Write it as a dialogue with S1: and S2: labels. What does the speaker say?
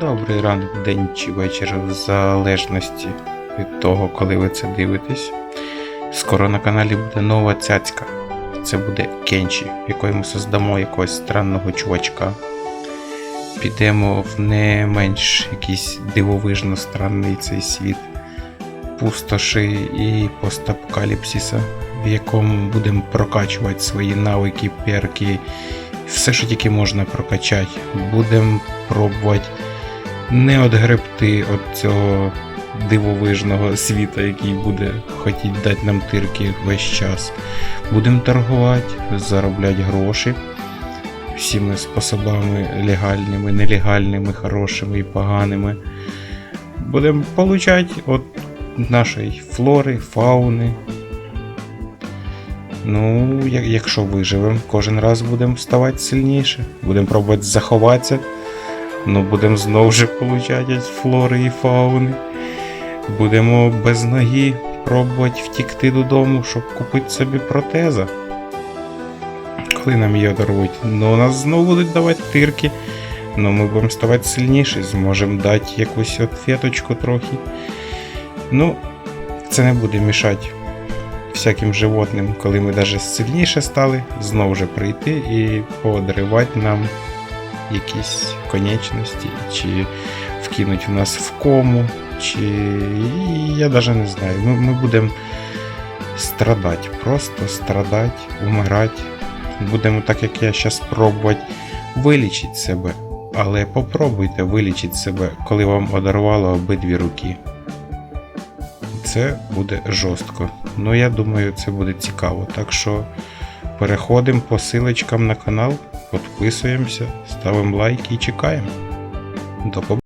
S1: Добрий ранок, день чи вечір, в залежності від того, коли ви це дивитесь. Скоро на каналі буде нова цяцька. Це буде Кенчі, якої ми создамо якогось странного чувачка. Підемо в не менш якийсь дивовижно странний цей світ пустоші і постапокаліпсиса, в якому будемо прокачувати свої навики, перки, все, що тільки можна прокачати. Будемо пробувати не одгребти від цього дивовижного світа, який буде хотіти дати нам тирки весь час. Будемо торгувати, заробляти гроші всіми способами легальними, нелегальними, хорошими і поганими. Будемо получати від нашої флори, фауни. Ну, якщо виживемо, кожен раз будемо ставати сильніше. Будемо пробувати заховатися. Ну, будемо знову ж получати флори і фауни. Будемо без ноги пробувати втікти додому, щоб купити собі протеза. Коли нам її дорвуть, ну нас знову будуть давати тирки. Ну ми будемо ставати сильніші, зможемо дати якусь ответочку трохи. Ну, це не буде мішати всяким животним, коли ми навіть сильніше стали, знову ж прийти і подривати нам якісь конечності, чи вкинуть в нас в кому, чи я навіть не знаю. Ми, ми будемо страдати, просто страдати, умирати. Будемо так, як я зараз пробувати вилічити себе. Але попробуйте вилічити себе, коли вам одарувало обидві руки. Це буде жорстко. Ну, я думаю, це буде цікаво. Так що переходимо по силочкам на канал, підписуємося, ставимо лайки і чекаємо. До побачення.